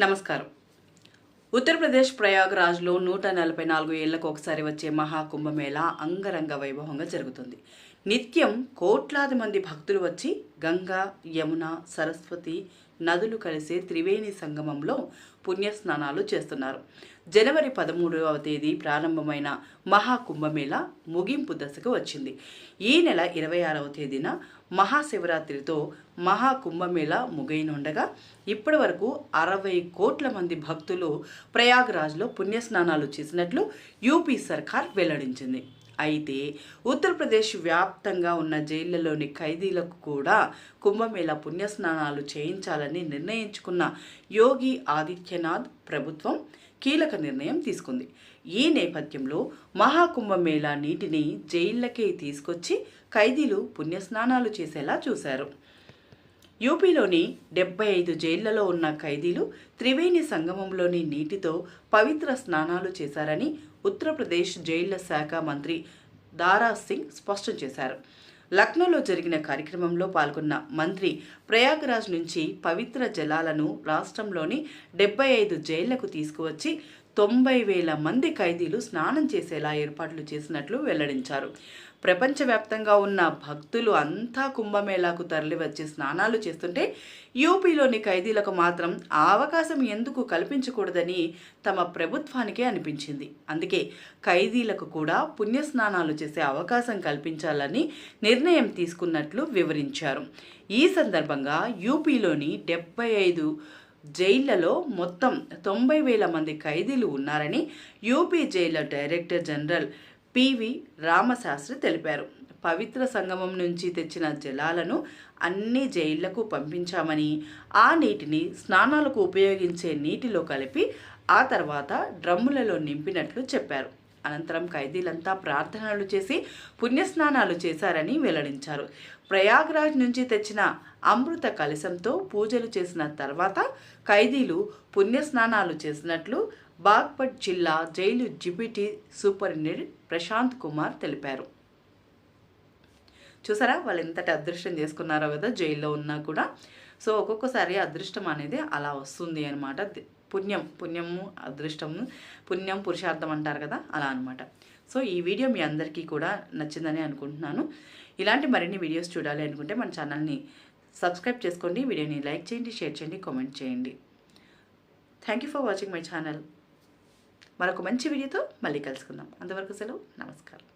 నమస్కారం. ఉత్తరప్రదేశ్ ప్రయాగ్రాజ్లో నూట నలభై నాలుగు ఏళ్ళకు ఒకసారి వచ్చే మహాకుంభమేళ అంగరంగ వైభవంగా జరుగుతుంది. నిత్యం కోట్లాది మంది భక్తులు వచ్చి గంగా యమున సరస్వతి నదులు కలిసే త్రివేణి సంగమంలో పుణ్యస్నానాలు చేస్తున్నారు. జనవరి పదమూడవ తేదీ ప్రారంభమైన మహాకుంభమేళ ముగింపు దశకు వచ్చింది. ఈ నెల ఇరవై ఆరవ తేదీన మహాశివరాత్రితో మహాకుంభమేళ ముగైనుండగా ఇప్పటి వరకు అరవై కోట్ల మంది భక్తులు ప్రయాగ్రాజ్లో పుణ్యస్నానాలు చేసినట్లు యూపీ సర్కార్ వెల్లడించింది. అయితే ఉత్తరప్రదేశ్ వ్యాప్తంగా ఉన్న జైళ్ళలోని ఖైదీలకు కూడా కుంభమేళ పుణ్యస్నానాలు చేయించాలని నిర్ణయించుకున్న యోగి ఆదిత్యనాథ్ ప్రభుత్వం కీలక నిర్ణయం తీసుకుంది. ఈ నేపథ్యంలో మహాకుంభమేళా నీటిని జైళ్ళకే తీసుకొచ్చి ఖైదీలు పుణ్యస్నానాలు చేసేలా చూశారు. యూపీలోని డెబ్బై ఐదు జైళ్ళలో ఉన్న ఖైదీలు త్రివేణి సంగమంలోని నీటితో పవిత్ర స్నానాలు చేశారని ఉత్తరప్రదేశ్ జైళ్ళ శాఖ మంత్రి దారా సింగ్ స్పష్టం చేశారు. లక్నోలో జరిగిన కార్యక్రమంలో పాల్గొన్న మంత్రి ప్రయాగ్రాజ్ నుంచి పవిత్ర జలాలను రాష్ట్రంలోని డెబ్బై ఐదు జైళ్ళకు తీసుకువచ్చి తొంభై వేల మంది ఖైదీలు స్నానం చేసేలా ఏర్పాట్లు చేసినట్లు వెల్లడించారు. ప్రపంచవ్యాప్తంగా ఉన్న భక్తులు అంతా కుంభమేళాకు తరలివచ్చి స్నానాలు చేస్తుంటే యూపీలోని ఖైదీలకు మాత్రం ఆ అవకాశం ఎందుకు కల్పించకూడదని తమ ప్రభుత్వానికే అనిపించింది. అందుకే ఖైదీలకు కూడా పుణ్యస్నానాలు చేసే అవకాశం కల్పించాలని నిర్ణయం తీసుకున్నట్లు వివరించారు. ఈ సందర్భంగా యూపీలోని డెబ్బై ఐదు జైళ్ళలో మొత్తం తొంభై వేల మంది ఖైదీలు ఉన్నారని UP జైళ్ళ director general P V Ramasastri తెలిపారు. పవిత్ర సంగమం నుంచి తెచ్చిన జలాలను అన్ని జైళ్ళకు పంపించామని ఆ నీటిని స్నానాలకు ఉపయోగించే నీటిలో కలిపి ఆ తర్వాత డ్రమ్ములలో నింపినట్లు చెప్పారు. అనంతరం ఖైదీలంతా ప్రార్థనలు చేసి పుణ్యస్నానాలు చేశారని వెల్లడించారు. ప్రయాగ్రాజ్ నుంచి తెచ్చిన అమృత కలశంతో పూజలు చేసిన తర్వాత ఖైదీలు పుణ్యస్నానాలు చేసినట్లు బాగ్పట్ జిల్లా jail deputy superintendent Prashant Kumar తెలిపారు. చూసారా? వాళ్ళు ఎంతటి అదృష్టం చేసుకున్నారో కదా జైల్లో ఉన్నా కూడా. సో ఒక్కొక్కసారి అదృష్టం అనేది అలా వస్తుంది అనమాట పుణ్యం పుణ్యము అదృష్టము పుణ్యం పురుషార్థం అంటారు కదా అలా అనమాట సో ఈ వీడియో మీ అందరికీ కూడా నచ్చిందని అనుకుంటున్నాను. ఇలాంటి మరిన్ని వీడియోస్ చూడాలి అనుకుంటే మన ఛానల్ని సబ్స్క్రైబ్ చేసుకోండి వీడియోని లైక్ చేయండి షేర్ చేయండి కామెంట్ చేయండి. Thank you for watching my channel మరొక మంచి వీడియోతో మళ్ళీ కలుసుకుందాం. అంతవరకు సెలవు. నమస్కారం.